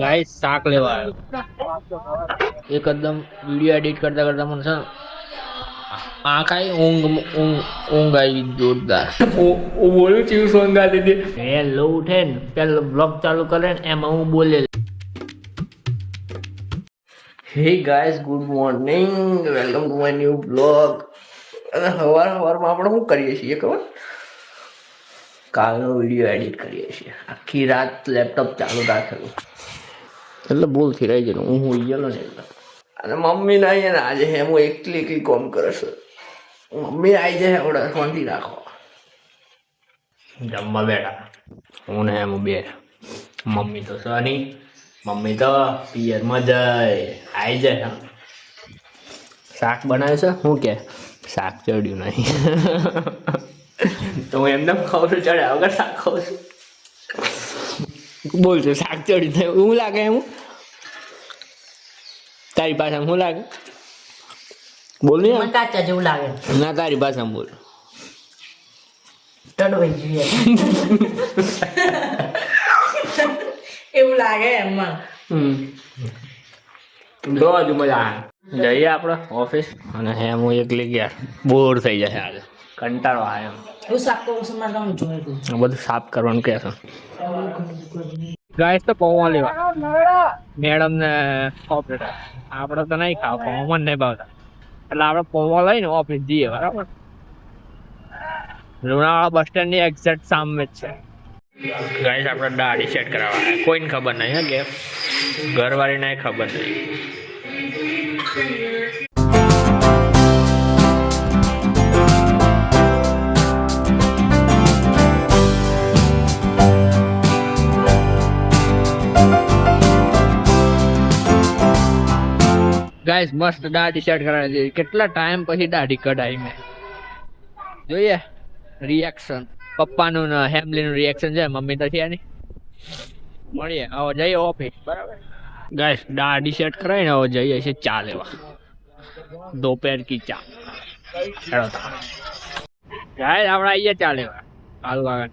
Guys શાક લેવા આવ્યો. એકદમ વીડિયો એડિટ કરતા કરતા મને છે આંખ આ કાંઈ ઊંઘ ઊંઘ ઊંઘ આવી જોરદાર. બોલું છું સોંગ હતી વહેલો ઉઠે ને. પેલો બ્લોગ ચાલુ કરે ને એમાં હું બોલે hey guys good morning welcome to my new blog અને સવાર સવારમાં આપણે શું કરીએ છીએ ખબર? કાલનો વીડિયો એડિટ કરીએ છીએ. આખી રાત લેપટોપ ચાલુ રાખેલું. એટલે ભૂલથી રહી જાય હું હું ગયેલો ને એટલે અને મમ્મી ના ને આજે હે, હું એકલી એકલી કોમ કરે છે. મમ્મી આવી જાય ઓર્ડર ફોનથી રાખો. જમવા બેઠા. હું ને એમ બે. મમ્મી તો સની મમ્મી તો પિયરમાં જાય. આવી જાય શાક બનાવ્યું છે? શું કે, શાક ચડ્યું નહીં. તો હું એમને ખબર છું ચડ્યા વગર શાક ખાઉં છું. બોલ છે શાક ચડી થાય હું લાગે એમ? તારી પાછા શું લાગે? બોલ ને મને કાચા જેવું લાગે. ના તારી પાછા બોલ. તડવાઈ જોઈએ એવું લાગે એમાં જો હજુ મજા આવે. જઈએ આપણે ઓફિસ. અને હે હું એકલી ગયા. બોર થઈ જશે આજે. કંટાળો આવે એમ હું શાક કરું મારે તમે જોયું બધું સાફ કરવાનું કહે છે. ગાઈસ તો પૌવા લેવા. મેડમ ને ઓપરેટર આપણે તો નહીં ખાવ પૌવા નહીં ભાવતા. એટલે આપણે પૌવા લઈને ઓફિસ જઈએ બરાબર? લુણાવાડા બસ સ્ટેન્ડની એક્ઝેક્ટ સામે જ છે. ગાઈસ આપણે દાઢી સેટ કરાવવા કોઈને ખબર નહીં હે કે? ઘરવાળીને ખબર નહીં. ગાઈસ મસ્ત દાઢી સેટ કરાવી દીધી. કેટલા ટાઈમ પછી દાઢી કઢાઈ મેં. જોઈએ. રિએક્શન પપ્પાનું ને હેમલીનું રિએક્શન છે. મમ્મી તો છે નહીં. મળીએ. હવે જઈએ ઓફિસ બરાબર? ગાઈસ દાઢી સેટ કરાવીને હવે જઈએ છીએ ચા લેવા. દોપહેર કી ચા. હેડો ગાઈસ આપણે આવીએ ચા લેવા. કાલુ કાકા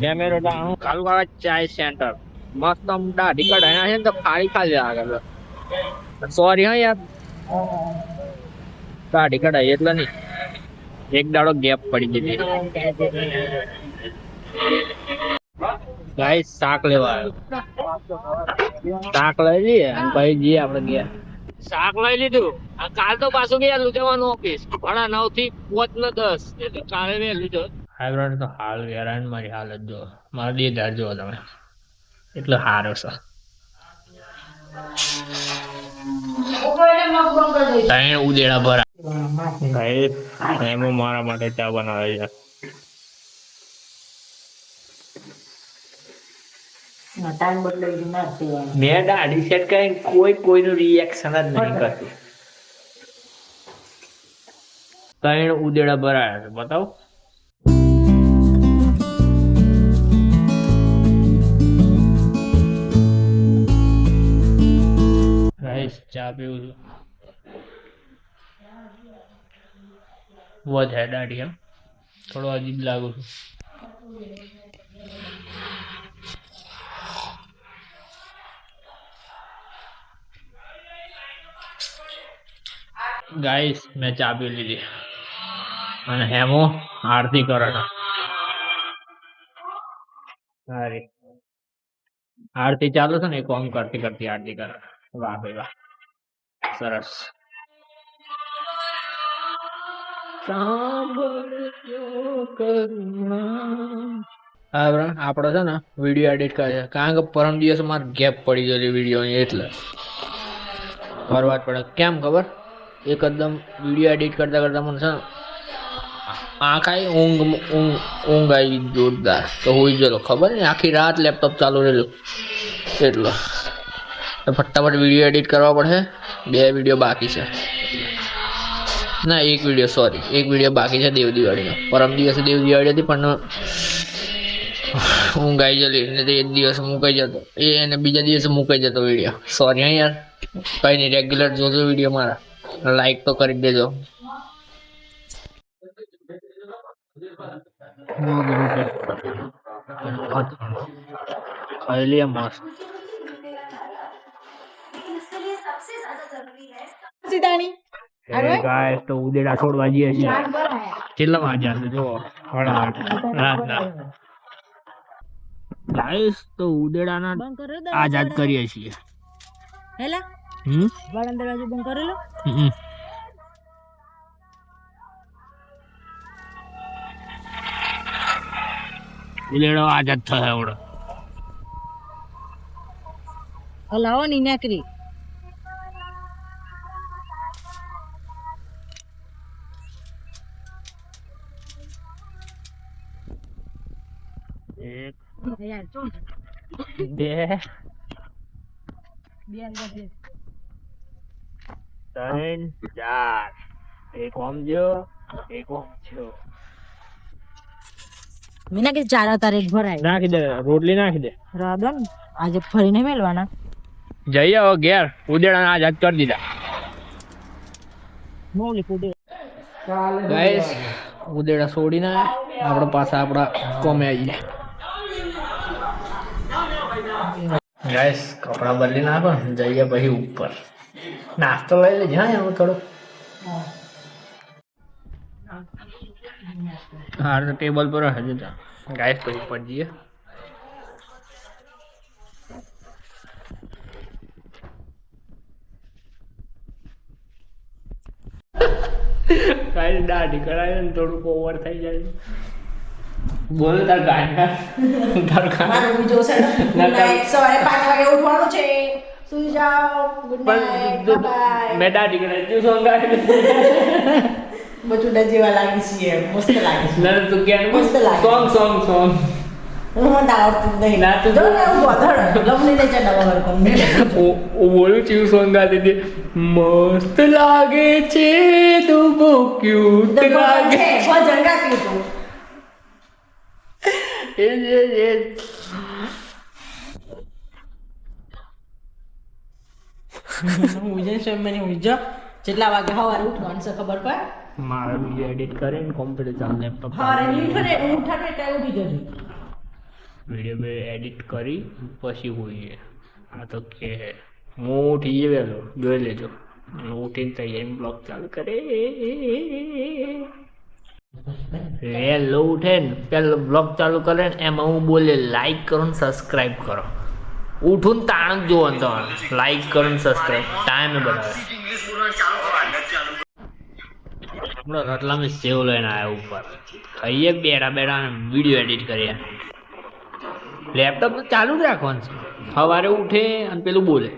કેમેરો કાલુ કાકા ચાય સેન્ટર મસ્ત દાઢી કઢાઈ છે ને તો ફાળી ખાલી આગળ સોરી હા યાર. કાઢી કઢાઈ એટલે નહીં. એક દાડો ગેપ પડી ગઈ ગાઈસ શાક લેવા આવ્યો. શાક લઈ લઈએ અને પછી જઈએ આપણે ગયા શાક લઈ લીધું. આ કાલ તો પાછું ગયા જવાનું ઓફિસ. ઘણા નવથી પોચ ને દસ. એટલે કાલે લીધો જો હાઈબ્રાન્ડ તો હાલ હેરાન મારી હાલત જો મારા દીધા જો તમે. એટલે સારો છે. ત્રણ ઉદેડા ભરા. એમાં મારા માટે ચા બનાવે છે. મેં દાઢી સેટ કરીને કોઈ કોઈનું રિએક્શન જ નહીં કરતું. ત્રણ ઉદેડા ભરાયા છે બતાવો. પીવું વધે દાઢી એમ. થોડો અજીબ લાગુ છું. ગાઈસ મેં ચા પી લીધી. અને હેમો આરતી કરણ સારી આરતી ચાલુ છે ને એ કોમ કરતી કરતી આરતી કરણ વાહ ભાઈ વાહ. સરસ. હા આપણો છે ને વીડિયો એડિટ કરે છે. કારણ કે પરમ દિવસ મારે ગેપ પડી ગયેલી વિડીયોની એટલે. ફરવા પડે. કેમ ખબર? એકદમ વીડિયો એડિટ કરતા કરતા મને છે ને આંખ આવી ઊંઘ ઊંઘ ઊંઘ આવી જોરદાર. તો હોઈ ગયેલો. ખબર ને આખી રાત લેપટોપ ચાલુ રહેલું. એટલે. તો ફટાફટ વીડિયો એડિટ કરવા પડશે બે વીડિયો બાકી છે. ના, એક વીડિયો સોરી એક વીડિયો બાકી છે દેવ દિવાળીનો. પરમ દિવસે દેવ દિવાળી હતી, પણ હું ગાઈ જલી. ને તે એક દિવસ મૂકાઈ જતો. એ એને બીજા દિવસે મૂકાઈ જતો વીડિયો સોરી હા, યાર. કંઈ નહીં રેગ્યુલર જોજો વીડિયો મારા. લાઈક તો કરી દેજો. ખાઈ લે, મસ્ત. સીતાણી ગાય તો ઉદેડા છોડવા જઈએ છીએ કેટલા વાગ્યા છે? જો સાડા રાતના ગાઈસ તો ઉદેડાના આઝાદ કરીએ છીએ. હેલા? હમ? વાળા દરવાજો બંધ કરેલો હમ. ઉદેડો આઝાદ થયો આવડો હલાવો ની નાકરી બે. ત્રણ ચાર એક ઓમ જો એક ઓમ જો મીના કે ચાર તારે ભરાય. નાખી દે રોટલી નાખી દે. રાધન આજે ફરીને મેળવાના જઈએ આવો ઘેર ઉદેડાને આઝાદ કરી દીધા. મોલી કુડે ગાઈસ ઉદેડા છોડીને આપણે પાછા આપણા કોમે આવી જાય ગાઈસ કપડા બદલી નાખો જઈએ પછી ઉપર. નાસ્તો લઈ લેજે, હા, એમાં થોડો. હા, તો ટેબલ પર હજુ તો. ગાઈસ તો ઉપર જઈએ. કાંઈ દાઢી કરાય ને, થોડુંક ઓવર થઈ જાય. બોલ તાર ગાય તાર છે ના, તાર- સવારે પાંચ વાગે ઉઠવાનું છે. સુઈ જાઓ. ગુડ નાઈટ બાય તું- મેં દાઢી કરાવી તું સોંગ બચુડા જેવા લાગી છીએ. મસ્ત લાગે છે ના તું ક્યાં મસ્ત લાગે. Song song song. હું આવડતું નહીં. ના, તું- જો ને હું ગોધડ લમણી ને કોમ બોલું ચીવ સોંગ ગાતી મસ્ત લાગે છે તું બહુ ક્યુટ લાગે ભજન ગાતી એ એ એ હું જઈને સ્વિમિંગ હું જેટલા વાગે સવારે ઉઠવાનું છે ખબર પડે મારા વીડિયો એડિટ કરીને કોમ્પ્યુટર ચાલે લેપટોપ સવારે એડિટ કરી પછી હોઈએ આ તો કે હું ઉઠી ગયેલો જોઈ લેજો ઉઠીને તૈયારી બ્લોગ ચાલુ કરે વહેલો ઉઠે ને બ્લોગ ચાલુ કરે ને એમાં હું બોલે લાઈક કરો ને સબસ્ક્રાઈબ કરો. ઉઠું ને તાણ જ જોવો તો લાઈક કરો ને સબસ્ક્રાઈબ ટાઈમે બનાવે હમણાં મેં સેવ લઈને આવ્યા ઉપર. ખાઈએ બેડા બેડા વીડિયો એડિટ કરીએ. લેપટોપ ચાલુ રાખવાનું છે. સવારે ઉઠે અને પેલું બોલે.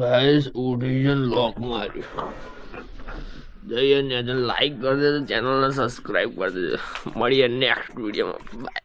ગાઈસ ઓડિશન લોક માર્યું. જઈએ ને લાઈક કરી દેજો ચેનલને સબસ્ક્રાઈબ કરી દેજો. મળીએ નેક્સ્ટ વિડીયોમાં બાય